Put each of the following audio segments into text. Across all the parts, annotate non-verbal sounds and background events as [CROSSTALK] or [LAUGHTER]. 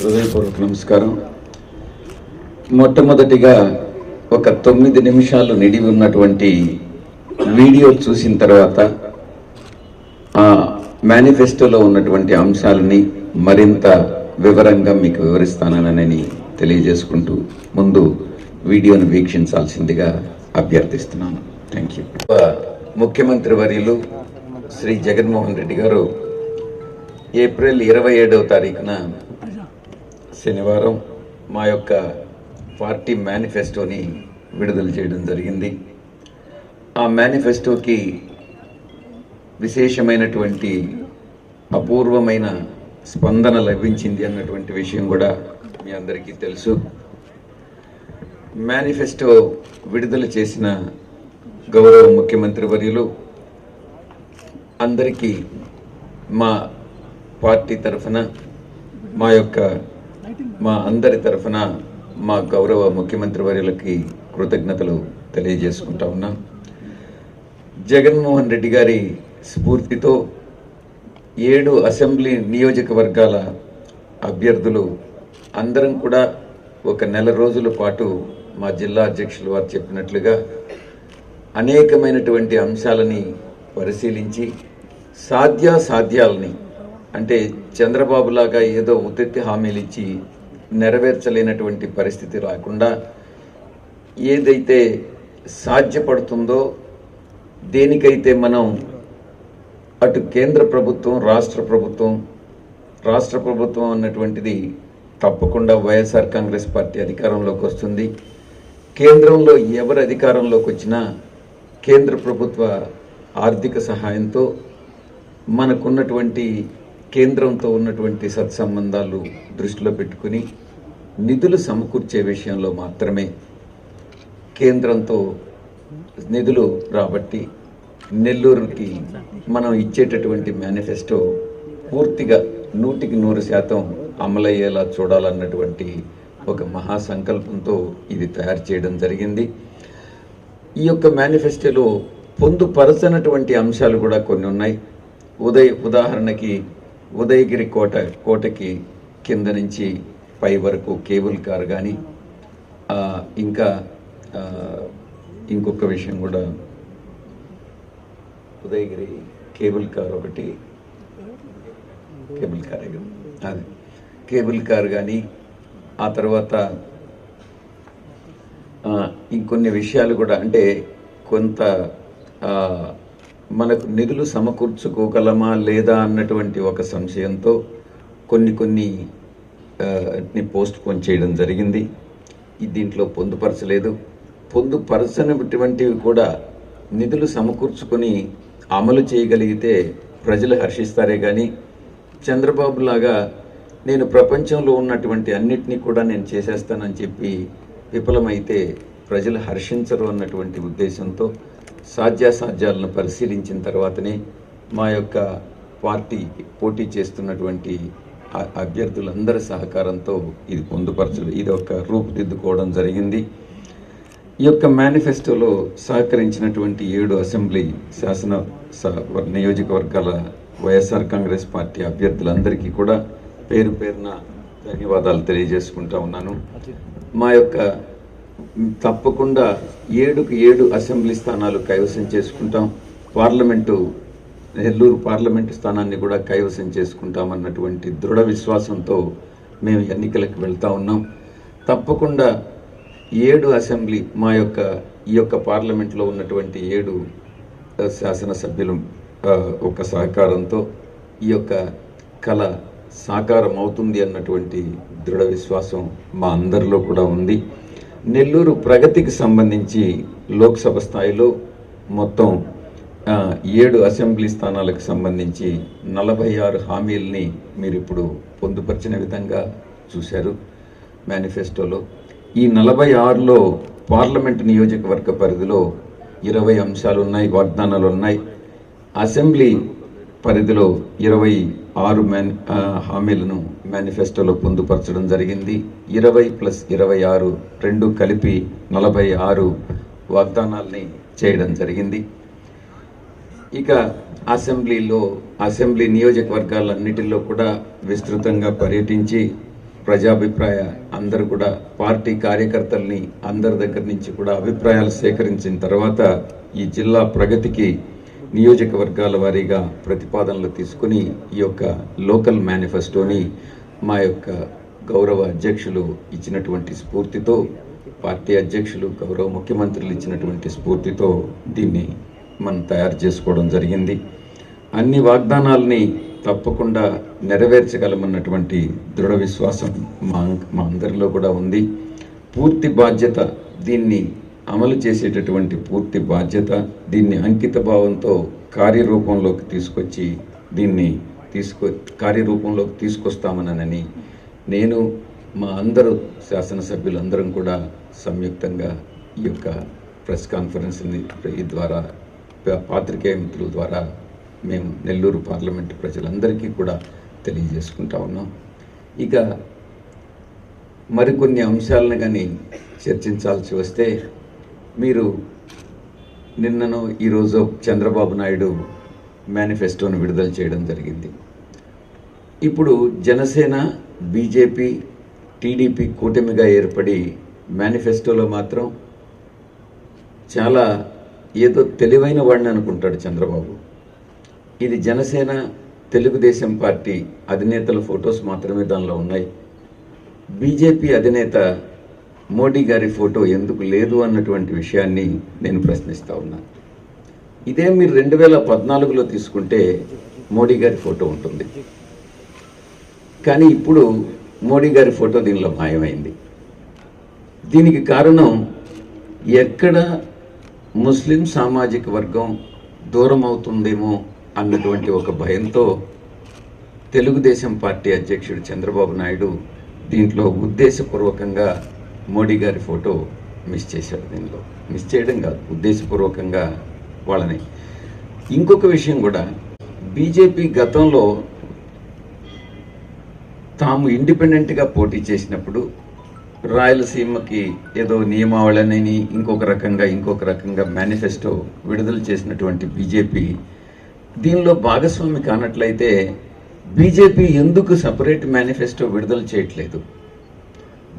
హృదయపూర్వక నమస్కారం. మొట్టమొదటిగా ఒక తొమ్మిది నిమిషాలు నిడివి ఉన్నటువంటి వీడియో చూసిన తర్వాత ఆ మేనిఫెస్టోలో ఉన్నటువంటి అంశాలని మరింత వివరంగా మీకు వివరిస్తానని తెలియజేసుకుంటూ ముందు వీడియోను వీక్షించాల్సిందిగా అభ్యర్థిస్తున్నాను. థ్యాంక్ యూ ముఖ్యమంత్రి వర్యులు శ్రీ జగన్మోహన్ రెడ్డి గారు ఏప్రిల్ ఇరవై ఏడవ తారీఖున శనివారం మా యొక్క పార్టీ మేనిఫెస్టోని విడుదల చేయడం జరిగింది. ఆ మేనిఫెస్టోకి విశేషమైనటువంటి అపూర్వమైన స్పందన లభించింది అన్నటువంటి విషయం కూడా మీ అందరికీ తెలుసు. మేనిఫెస్టో విడుదల చేసిన గౌరవ ముఖ్యమంత్రి వర్యులు అందరికీ మా పార్టీ తరఫున మా యొక్క మా అందరి తరఫున మా గౌరవ ముఖ్యమంత్రి వర్యులకి కృతజ్ఞతలు తెలియజేసుకుంటా ఉన్నాం. జగన్మోహన్ రెడ్డి గారి స్ఫూర్తితో ఏడు అసెంబ్లీ నియోజకవర్గాల అభ్యర్థులు అందరం కూడా ఒక నెల రోజుల పాటు మా జిల్లా అధ్యక్షులు వారు చెప్పినట్లుగా అనేకమైనటువంటి అంశాలని పరిశీలించి సాధ్యాసాధ్యాలని అంటే చంద్రబాబు లాగా ఏదో ఉత్తి హామీలు ఇచ్చి నెరవేర్చలేనటువంటి పరిస్థితి రాకుండా ఏదైతే సాధ్యపడుతుందో దేనికైతే మనం అటు కేంద్ర ప్రభుత్వం రాష్ట్ర ప్రభుత్వం రాష్ట్ర ప్రభుత్వం అన్నటువంటిది తప్పకుండా వైఎస్ఆర్ కాంగ్రెస్ పార్టీ అధికారంలోకి వస్తుంది. కేంద్రంలో ఎవరు అధికారంలోకి వచ్చినా కేంద్ర ప్రభుత్వ ఆర్థిక సహాయంతో మనకున్నటువంటి కేంద్రంతో ఉన్నటువంటి సత్సంబంధాలు దృష్టిలో పెట్టుకుని నిధులు సమకూర్చే విషయంలో మాత్రమే కేంద్రంతో నిధులు రాబట్టి నెల్లూరుకి మనం ఇచ్చేటటువంటి మేనిఫెస్టో పూర్తిగా నూటికి నూరు శాతం అమలయ్యేలా చూడాలన్నటువంటి ఒక మహాసంకల్పంతో ఇది తయారు చేయడం జరిగింది. ఈ యొక్క మేనిఫెస్టోలో పొందుపరచనటువంటి అంశాలు కూడా కొన్ని ఉన్నాయి. ఉదయ్ ఉదాహరణకి ఉదయగిరి కోట కోటకి కింద నుంచి పై వరకు కేబుల్ కార్ కానీ ఇంకా ఇంకొక విషయం కూడా. ఉదయగిరి కేబుల్ కార్ ఒకటి. కేబుల్ కార్ అది. కేబుల్ కార్ కానీ ఆ తర్వాత ఇంకొన్ని విషయాలు కూడా అంటే కొంత మనకు నిధులు సమకూర్చుకోగలమా లేదా అన్నటువంటి ఒక సంశయంతో కొన్ని కొన్ని ని పోస్ట్ పోన్ చేయడం జరిగింది. దీంట్లో పొందుపరచలేదు. పొందుపరచనటువంటివి కూడా నిధులు సమకూర్చుకొని అమలు చేయగలిగితే ప్రజలు హర్షిస్తారే కానీ చంద్రబాబు లాగా నేను ప్రపంచంలో ఉన్నటువంటి అన్నిటినీ కూడా నేను చేసేస్తానని చెప్పి విఫలమైతే ప్రజలు హర్షించరు అన్నటువంటి ఉద్దేశంతో సాధ్యాసాధ్యాలను పరిశీలించిన తర్వాతనే మా యొక్క పార్టీ పోటీ చేస్తున్నటువంటి అభ్యర్థులందరి సహకారంతో ఇది పొందుపరచడం ఇది ఒక రూపుదిద్దుకోవడం జరిగింది. ఈ యొక్క మేనిఫెస్టోలో సహకరించినటువంటి ఏడు అసెంబ్లీ శాసన నియోజకవర్గాల వైఎస్ఆర్ కాంగ్రెస్ పార్టీ అభ్యర్థులందరికీ కూడా పేరు పేరున ధన్యవాదాలు తెలియజేసుకుంటా ఉన్నాను. మా యొక్క తప్పకుండా ఏడుకు ఏడు అసెంబ్లీ స్థానాలు కైవసం చేసుకుంటాం. పార్లమెంటు నెల్లూరు పార్లమెంటు స్థానాన్ని కూడా కైవసం చేసుకుంటామన్నటువంటి దృఢ విశ్వాసంతో మేము ఎన్నికలకు వెళ్తా ఉన్నాం. తప్పకుండా ఏడు అసెంబ్లీ మా యొక్క ఈ యొక్క పార్లమెంట్లో ఉన్నటువంటి ఏడు శాసనసభ్యులు ఒక సహకారంతో ఈ యొక్క కళ సాకారం అవుతుంది అన్నటువంటి దృఢ విశ్వాసం మా అందరిలో కూడా ఉంది. నెల్లూరు ప్రగతికి సంబంధించి లోక్సభ స్థాయిలో మొత్తం ఏడు అసెంబ్లీ స్థానాలకు సంబంధించి నలభై ఆరు హామీల్ని మీరు ఇప్పుడు పొందుపరిచిన విధంగా చూశారు మేనిఫెస్టోలో. ఈ నలభై ఆరులో పార్లమెంట్ నియోజకవర్గ పరిధిలో ఇరవై అంశాలు ఉన్నాయి వాగ్దానాలు ఉన్నాయి అసెంబ్లీ పరిధిలో ఇరవై ఆరు మేన్ హామీలను మేనిఫెస్టోలో పొందుపరచడం జరిగింది. ఇరవై ప్లస్ ఇరవై ఆరు రెండు కలిపి నలభై ఆరు వాగ్దానాల్ని చేయడం జరిగింది. ఇక అసెంబ్లీలో అసెంబ్లీ నియోజకవర్గాలన్నిటిలో కూడా విస్తృతంగా పర్యటించి ప్రజాభిప్రాయ అందరూ కూడా పార్టీ కార్యకర్తల్ని అందరి దగ్గర నుంచి కూడా అభిప్రాయాలు సేకరించిన తర్వాత ఈ జిల్లా ప్రగతికి నియోజకవర్గాల వారీగా ప్రతిపాదనలు తీసుకుని ఈ యొక్క లోకల్ మేనిఫెస్టోని మా యొక్క గౌరవ అధ్యక్షులు ఇచ్చినటువంటి స్ఫూర్తితో పార్టీ అధ్యక్షులు గౌరవ ముఖ్యమంత్రులు ఇచ్చినటువంటి స్ఫూర్తితో దీన్ని మనం తయారు చేసుకోవడం జరిగింది. అన్ని వాగ్దానాల్ని తప్పకుండా నెరవేర్చగలమన్నటువంటి దృఢ విశ్వాసం మా మా అందరిలో కూడా ఉంది. పూర్తి బాధ్యత దీన్ని అమలు చేసేటటువంటి పూర్తి బాధ్యత దీన్ని అంకిత భావంతో కార్యరూపంలోకి తీసుకొచ్చి దీన్ని తీసుకొ కార్యరూపంలోకి తీసుకొస్తామనని నేను మా అందరూ శాసనసభ్యులందరం కూడా సంయుక్తంగా ఈ యొక్క ప్రెస్ కాన్ఫరెన్స్ ఈ ద్వారా పాత్రికేయ మిత్రుల ద్వారా మేము నెల్లూరు పార్లమెంటు ప్రజలందరికీ కూడా తెలియజేసుకుంటా ఉన్నాం. ఇక మరికొన్ని అంశాలను కానీ చర్చించాల్సి వస్తే మీరు నిన్నను ఈరోజు చంద్రబాబు నాయుడు మేనిఫెస్టోను విడుదల చేయడం జరిగింది. ఇప్పుడు జనసేన బీజేపీ టీడీపీ కూటమిగా ఏర్పడి మేనిఫెస్టోలో మాత్రం చాలా ఏదో తెలివైన వాడిని అనుకుంటాడు చంద్రబాబు. ఇది జనసేన తెలుగుదేశం పార్టీ అధినేతల ఫొటోస్ మాత్రమే దానిలో ఉన్నాయి. బీజేపీ అధినేత మోడీ గారి ఫోటో ఎందుకు లేదు అన్నటువంటి విషయాన్ని నేను ప్రశ్నిస్తూ ఉన్నాను ఇదే మీరు రెండు వేల పద్నాలుగులో తీసుకుంటే మోడీ గారి ఫోటో ఉంటుంది. కానీ ఇప్పుడు మోడీ గారి ఫోటో దీనిలో మాయమైంది. దీనికి కారణం ఎక్కడ ముస్లిం సామాజిక వర్గం దూరం అవుతుందేమో అన్నటువంటి ఒక భయంతో తెలుగుదేశం పార్టీ అధ్యక్షుడు చంద్రబాబు నాయుడు దీంట్లో ఉద్దేశపూర్వకంగా మోడీ గారి ఫోటో మిస్ చేశాడు దీనిలో. మిస్ చేయడం కాదు ఉద్దేశపూర్వకంగా వాళ్ళని. ఇంకొక విషయం కూడా బీజేపీ గతంలో తాము ఇండిపెండెంట్గా పోటీ చేసినప్పుడు రాయలసీమకి ఏదో నియమావళిని ఇంకొక రకంగా ఇంకొక రకంగా మేనిఫెస్టో విడుదల చేసినటువంటి బీజేపీ దీనిలో భాగస్వామి కానట్లయితే బీజేపీ ఎందుకు సపరేట్ మేనిఫెస్టో విడుదల చేయట్లేదు?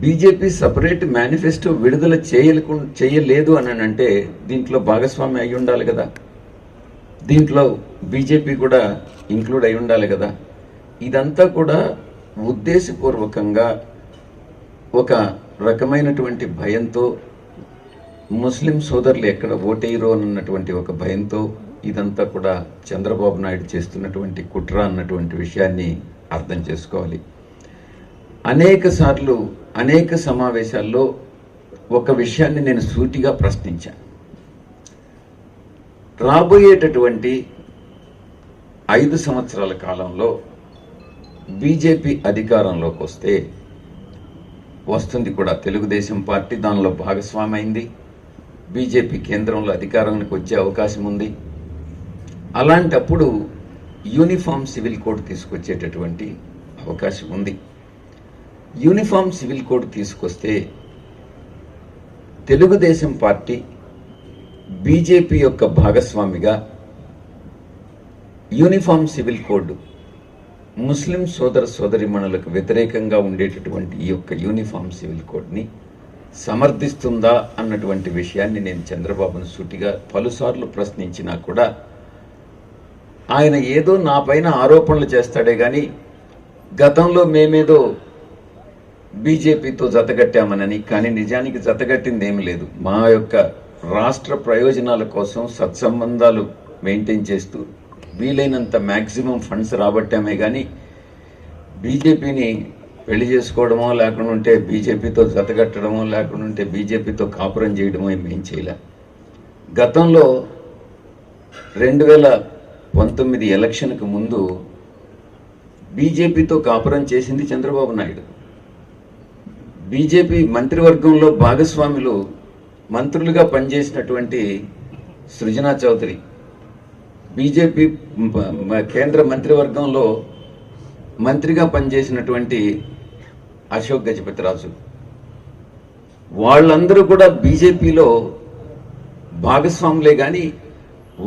బీజేపీ సపరేట్ మేనిఫెస్టో విడుదల చేయలకు చేయలేదు అని అంటే దీంట్లో భాగస్వామి అయి ఉండాలి కదా. దీంట్లో బీజేపీ కూడా ఇంక్లూడ్ అయి ఉండాలి కదా. ఇదంతా కూడా ఉద్దేశపూర్వకంగా ఒక రకమైనటువంటి భయంతో ముస్లిం సోదరులు ఎక్కడ ఓటేయరో అన్నటువంటి ఒక భయంతో ఇదంతా కూడా చంద్రబాబు నాయుడు చేస్తున్నటువంటి కుట్ర అన్నటువంటి విషయాన్ని అర్థం చేసుకోవాలి. అనేక సార్లు అనేక సమావేశాల్లో ఒక విషయాన్ని నేను సూటిగా ప్రశ్నించాను రాబోయేటటువంటి ఐదు సంవత్సరాల కాలంలో బీజేపీ అధికారంలోకి వస్తే వస్తుంది కూడా. తెలుగుదేశం పార్టీ దానిలో భాగస్వామైంది. బీజేపీ కేంద్రంలో అధికారానికి వచ్చే అవకాశం ఉంది. అలాంటప్పుడు యూనిఫామ్ సివిల్ కోడ్ తీసుకొచ్చేటటువంటి అవకాశం ఉంది. యూనిఫామ్ సివిల్ కోడ్ తీసుకొస్తే తెలుగుదేశం పార్టీ బీజేపీ యొక్క భాగస్వామిగా యూనిఫామ్ సివిల్ కోడ్ ముస్లిం సోదర సోదరిమణులకు వ్యతిరేకంగా ఉండేటటువంటి ఈ యొక్క యూనిఫామ్ సివిల్ కోడ్ని సమర్థిస్తుందా అన్నటువంటి విషయాన్ని నేను చంద్రబాబును సూటిగా పలుసార్లు ప్రశ్నించినా కూడా ఆయన ఏదో నా పైన ఆరోపణలు చేస్తాడే కానీ గతంలో మేమేదో బీజేపీతో జతగట్టామనని కానీ నిజానికి జతగట్టింది ఏమి లేదు. మా యొక్క రాష్ట్ర ప్రయోజనాల కోసం సత్సంబంధాలు మెయింటైన్ చేస్తూ వీలైనంత మ్యాక్సిమం ఫండ్స్ రాబట్టామే కానీ బీజేపీని పెళ్ళి చేసుకోవడమో లేకుండా ఉంటే బీజేపీతో జతగట్టడమో లేకుండా ఉంటే బీజేపీతో కాపురం చేయడమో ఏం చేయలే. గతంలో రెండు వేల పంతొమ్మిది ఎలక్షన్కు ముందు బీజేపీతో కాపురం చేసింది చంద్రబాబు నాయుడు. బీజేపీ మంత్రివర్గంలో భాగస్వాములు మంత్రులుగా పనిచేసినటువంటి సృజనా చౌదరి. బీజేపీ కేంద్ర మంత్రివర్గంలో మంత్రిగా పనిచేసినటువంటి అశోక్ గజపతిరాజు. వాళ్ళందరూ కూడా బీజేపీలో భాగస్వాములే కానీ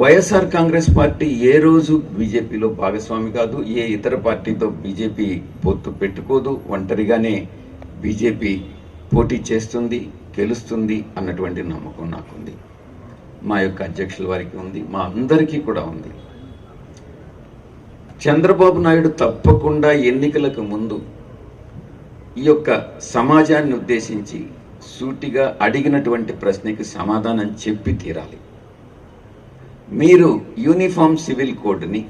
వైఎస్ఆర్ కాంగ్రెస్ పార్టీ ఏ రోజు బీజేపీలో భాగస్వామి కాదు ఏ ఇతర పార్టీతో బీజేపీ పొత్తు పెట్టుకోదు ఒంటరిగానే బీజేపీ పోటీ చేస్తుంది గెలుస్తుంది అన్నటువంటి నమ్మకం నాకుంది. మా యొక్క అధ్యక్షుల వారికి ఉంది మా అందరికీ కూడా ఉంది. చంద్రబాబు నాయుడు తప్పకుండా ఎన్నికలకు ముందు ఈ యొక్క సమాజాన్ని ఉద్దేశించి సూటిగా అడిగినటువంటి ప్రశ్నకి సమాధానం చెప్పి తీరాలి. మీరు యూనిఫామ్ సివిల్ కోడ్ని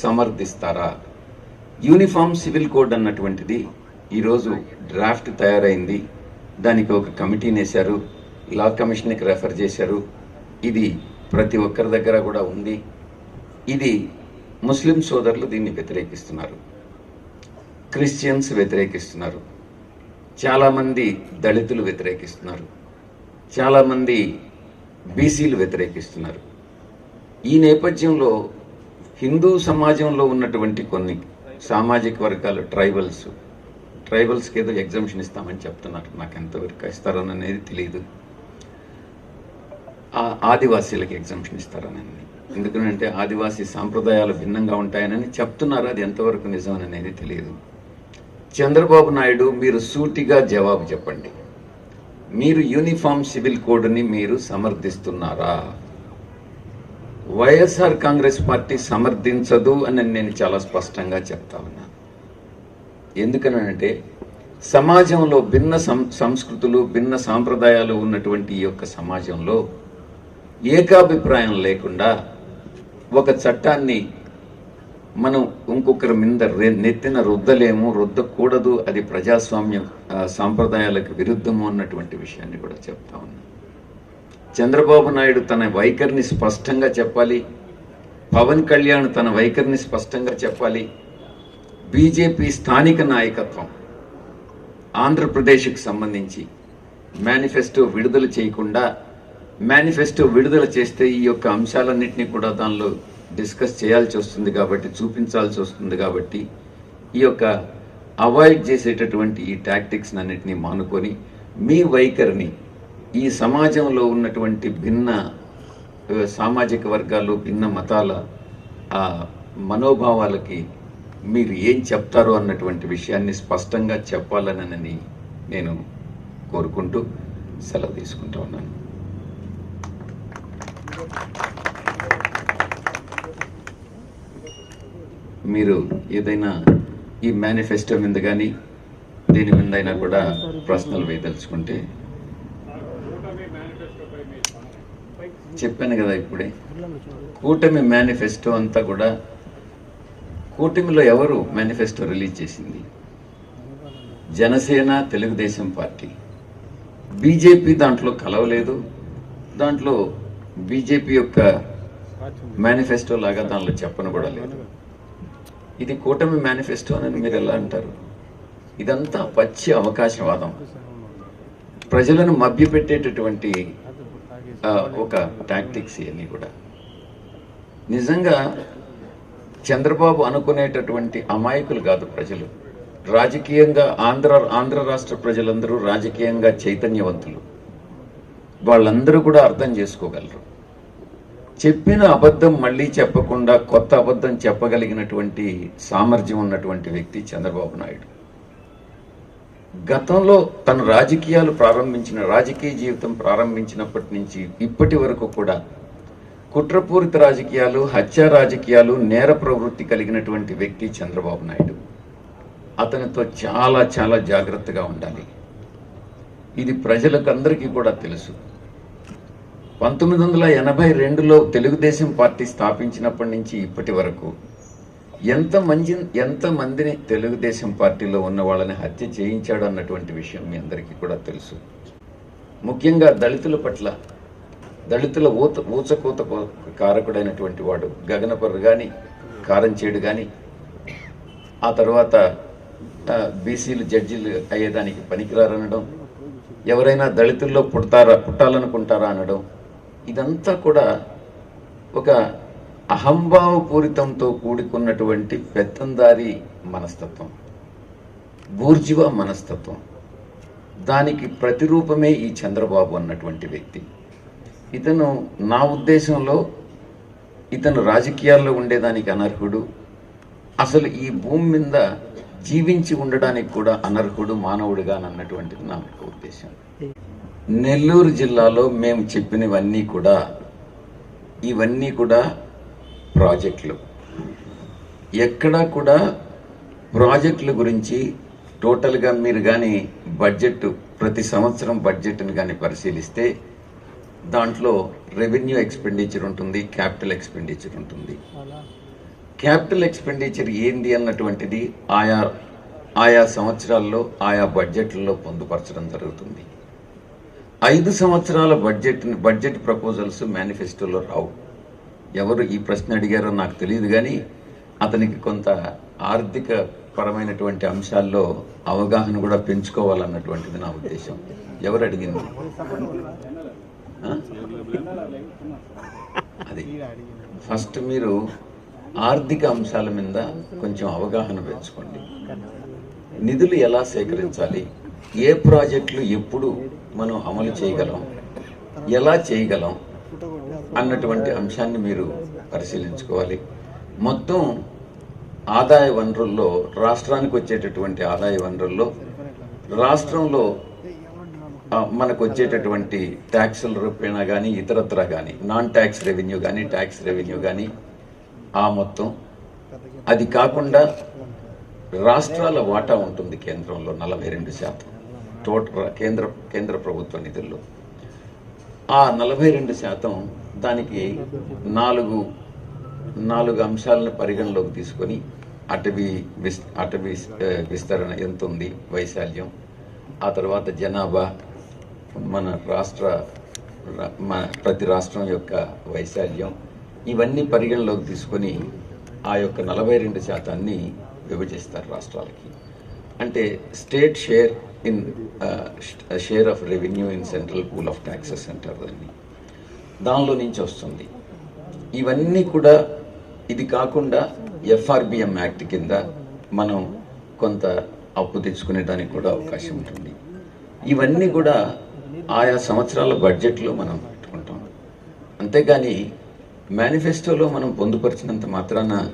సమర్థిస్తారా? యూనిఫామ్ సివిల్ కోడ్ అన్నటువంటిది ఈరోజు డ్రాఫ్ట్ తయారైంది. దానికి ఒక కమిటీని వేశారు లా కమిషన్కి రెఫర్ చేశారు. ఇది ప్రతి ఒక్కరి దగ్గర కూడా ఉంది. ఇది ముస్లిం సోదరులు దీన్ని వ్యతిరేకిస్తున్నారు. క్రిస్టియన్స్ వ్యతిరేకిస్తున్నారు. చాలామంది దళితులు వ్యతిరేకిస్తున్నారు. చాలామంది బీసీలు వ్యతిరేకిస్తున్నారు. ఈ నేపథ్యంలో హిందూ సమాజంలో ఉన్నటువంటి కొన్ని సామాజిక వర్గాలు ట్రైబల్స్ ట్రైబల్స్కి ఏదో ఎగ్జామ్షన్ ఇస్తామని చెప్తున్నారు. నాకు ఎంతవరకు ఇస్తారని అనేది తెలియదు ఆదివాసీలకు ఆదివాసీలకి ఎగ్జామ్షన్ ఇస్తారని ఎందుకంటే ఆదివాసీ సాంప్రదాయాలు భిన్నంగా ఉంటాయనని చెప్తున్నారు. అది ఎంతవరకు నిజం అనేది తెలియదు చంద్రబాబు నాయుడు మీరు సూటిగా జవాబు చెప్పండి. మీరు యూనిఫామ్ సివిల్ కోడ్ని మీరు సమర్థిస్తున్నారా? వైఎస్ఆర్ కాంగ్రెస్ పార్టీ సమర్థించదు అని నేను చాలా స్పష్టంగా చెప్తా ఉన్నాను ఎందుకనంటే సమాజంలో భిన్న సం- సంస్కృతులు భిన్న సాంప్రదాయాలు ఉన్నటువంటి ఈ యొక్క సమాజంలో ఏకాభిప్రాయం లేకుండా ఒక చట్టాన్ని మనం ఇంకొకరి మీద నెత్తిన రుద్దలేము రుద్దకూడదు అది ప్రజాస్వామ్య సాంప్రదాయాలకు విరుద్ధము అన్నటువంటి విషయాన్ని కూడా చెప్తా ఉన్నాను చంద్రబాబు నాయుడు తన వైఖరిని స్పష్టంగా చెప్పాలి. పవన్ కళ్యాణ్ తన వైఖరిని స్పష్టంగా చెప్పాలి. బీజేపీ స్థానిక నాయకత్వం ఆంధ్రప్రదేశ్కి సంబంధించి మేనిఫెస్టో విడుదల చేయకుండా మేనిఫెస్టో విడుదల చేస్తే ఈ యొక్క అంశాలన్నింటినీ కూడా దానిలో డిస్కస్ చేయాల్సి వస్తుంది కాబట్టి చూపించాల్సి వస్తుంది కాబట్టి ఈ యొక్క అవాయిడ్ చేసేటటువంటి ఈ టాక్టిక్స్ అన్నిటినీ మానుకొని మీ వైఖరిని ఈ సమాజంలో ఉన్నటువంటి భిన్న సామాజిక వర్గాలు భిన్న మతాల మనోభావాలకి మీరు ఏం చెప్తారో అన్నటువంటి విషయాన్ని స్పష్టంగా చెప్పాలనని నేను కోరుకుంటూ సెలవు తీసుకుంటా ఉన్నాను. మీరు ఏదైనా ఈ మేనిఫెస్టో మీద కానీ దీని మీద అయినా కూడా ప్రశ్నలు వేయదలుచుకుంటే చెప్పాను కదా ఇప్పుడే. కూటమి మేనిఫెస్టో అంతా కూడా కూటమిలో ఎవరు మేనిఫెస్టో రిలీజ్ చేసింది? జనసేన తెలుగుదేశం పార్టీ. బీజేపీ దాంట్లో కలవలేదు. దాంట్లో బీజేపీ యొక్క మేనిఫెస్టో లాగా దానిలో చెప్పను కూడా లేదు. ఇది కూటమి మేనిఫెస్టో అని మీరు ఎలా అంటారు? ఇదంతా పచ్చి అవకాశవాదం. ప్రజలను మభ్యపెట్టేటటువంటి ఒక టాక్టిక్స్ ఇవన్నీ కూడా. నిజంగా చంద్రబాబు అనుకునేటటువంటి అమాయకులు కాదు ప్రజలు. రాజకీయంగా ఆంధ్ర ఆంధ్ర రాష్ట్ర ప్రజలందరూ రాజకీయంగా చైతన్యవంతులు. వాళ్ళందరూ కూడా అర్థం చేసుకోగలరు. చెప్పిన అబద్ధం మళ్ళీ చెప్పకుండా కొత్త అబద్ధం చెప్పగలిగినటువంటి సామర్థ్యం ఉన్నటువంటి వ్యక్తి చంద్రబాబు నాయుడు. గతంలో తను రాజకీయాలు ప్రారంభించిన రాజకీయ జీవితం ప్రారంభించినప్పటి నుంచి ఇప్పటి వరకు కూడా కుట్రపూరిత రాజకీయాలు హత్య రాజకీయాలు నేర ప్రవృత్తి కలిగినటువంటి వ్యక్తి చంద్రబాబు నాయుడు. అతనితో చాలా చాలా జాగ్రత్తగా ఉండాలి. ఇది ప్రజలకు అందరికీ కూడా తెలుసు. పంతొమ్మిది వందల ఎనభై రెండులో తెలుగుదేశం పార్టీ స్థాపించినప్పటి నుంచి ఇప్పటి వరకు ఎంత మంది ఎంత మందిని తెలుగుదేశం పార్టీలో ఉన్న వాళ్ళని హత్య చేయించాడు అన్నటువంటి విషయం మీ అందరికీ కూడా తెలుసు. ముఖ్యంగా దళితుల పట్ల దళితుల ఊత ఊచకూత కారకుడైనటువంటి వాడు గగనపర్రు కానీ కారంచేడు కానీ ఆ తర్వాత బీసీలు జడ్జీలు అయ్యేదానికి పనికిరారనడం ఎవరైనా దళితుల్లో పుడతారా పుట్టాలనుకుంటారా అనడం ఇదంతా కూడా ఒక అహంభావపూరితంతో కూడుకున్నటువంటి పెత్తందారి మనస్తత్వం. బూర్జివా మనస్తత్వం. దానికి ప్రతిరూపమే ఈ చంద్రబాబు అన్నటువంటి వ్యక్తి. ఇతను నా ఉద్దేశంలో ఇతను రాజకీయాల్లో ఉండేదానికి అనర్హుడు. అసలు ఈ భూమి మీద జీవించి ఉండడానికి కూడా అనర్హుడు మానవుడిగా అన్నటువంటిది నా యొక్క ఉద్దేశం. నెల్లూరు జిల్లాలో మేము చెప్పినవన్నీ కూడా ఇవన్నీ కూడా ప్రాజెక్టులు. ఎక్కడా కూడా ప్రాజెక్టుల గురించి టోటల్గా మీరు కానీ బడ్జెట్ ప్రతి సంవత్సరం బడ్జెట్ని కానీ పరిశీలిస్తే దాంట్లో రెవెన్యూ ఎక్స్పెండిచర్ ఉంటుంది క్యాపిటల్ ఎక్స్పెండిచర్ ఉంటుంది. క్యాపిటల్ ఎక్స్పెండిచర్ ఏంది అన్నటువంటిది ఆయా ఆయా సంవత్సరాల్లో ఆయా బడ్జెట్లలో పొందుపరచడం జరుగుతుంది. ఐదు సంవత్సరాల బడ్జెట్ బడ్జెట్ ప్రపోజల్స్ మేనిఫెస్టోలో రావు. ఎవరు ఈ ప్రశ్న అడిగారో నాకు తెలియదు కానీ అతనికి కొంత ఆర్థిక పరమైనటువంటి అంశాల్లో అవగాహన కూడా పెంచుకోవాలన్నటువంటిది నా ఉద్దేశం. ఎవరు అడిగింది? అది. [LAUGHS] ఫస్ట్ మీరు ఆర్థిక అంశాల మీద కొంచెం అవగాహన పెంచుకోండి. నిధులు ఎలా సేకరించాలి? ఏ ప్రాజెక్టులు ఎప్పుడు మనం అమలు చేయగలం? ఎలా చేయగలం? అన్నటువంటి అంశాన్ని మీరు పరిశీలించుకోవాలి. మొత్తం ఆదాయ వనరుల్లో రాష్ట్రానికి వచ్చేటటువంటి ఆదాయ వనరుల్లో రాష్ట్రంలో మనకు వచ్చేటటువంటి ట్యాక్సుల రూపేణా కానీ ఇతరత్ర కానీ నాన్ ట్యాక్స్ రెవెన్యూ కానీ ట్యాక్స్ రెవెన్యూ కానీ ఆ మొత్తం అది కాకుండా రాష్ట్రాల వాటా ఉంటుంది కేంద్రంలో నలభై రెండు శాతం. టోటల్ కేంద్ర కేంద్ర ప్రభుత్వ నిధుల్లో. ఆ నలభై రెండు శాతం దానికి నాలుగు నాలుగు అంశాలను పరిగణలోకి తీసుకొని అటవీ విస్ అటవీ విస్తరణ ఎంత ఉంది వైశాల్యం. ఆ తర్వాత జనాభా మన రాష్ట్ర మన ప్రతి రాష్ట్రం యొక్క వైశాల్యం ఇవన్నీ పరిగణలోకి తీసుకొని ఆ యొక్క నలభై రెండు శాతాన్ని విభజిస్తారు రాష్ట్రాలకి. అంటే state share in share of revenue in central pool of taxes అంటారు దాన్ని. దానిలో నుంచి వస్తుంది. ఇవన్నీ కూడా ఇది కాకుండా ఎఫ్ఆర్బిఎం యాక్ట్ కింద మనం కొంత అప్పు తెచ్చుకునే దానికి కూడా అవకాశం ఉంటుంది. ఇవన్నీ కూడా ఆయా సంవత్సరాల బడ్జెట్లో మనం పెట్టుకుంటాం. అంతేగాని మేనిఫెస్టోలో మనం పొందుపరిచినంత మాత్రాన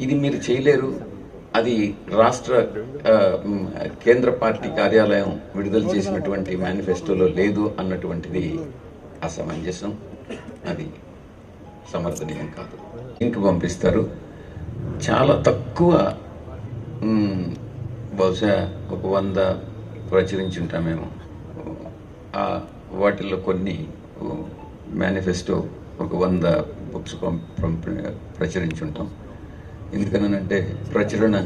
ఇది మీరు చేయలేరు. అది రాష్ట్ర కేంద్ర పార్టీ కార్యాలయం విడుదల చేసినటువంటి మేనిఫెస్టోలో లేదు అన్నటువంటిది అసమంజసం. అది సమర్థనీయం కాదు. ఇంక పంపిస్తారు. చాలా తక్కువ బహుశా ఒక వంద ప్రచురించి ఉంటామేమో మేము వాటిల్లో కొన్ని మేనిఫెస్టో ఒక వంద బుక్స్ పంపి ప్రచురించి ఉంటాం ఎందుకనంటే ప్రచురణ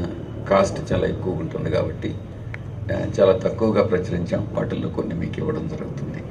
కాస్ట్ చాలా ఎక్కువ ఉంటుంది కాబట్టి చాలా తక్కువగా ప్రచురించాం. వాటిల్లో కొన్ని మీకు ఇవ్వడం జరుగుతుంది.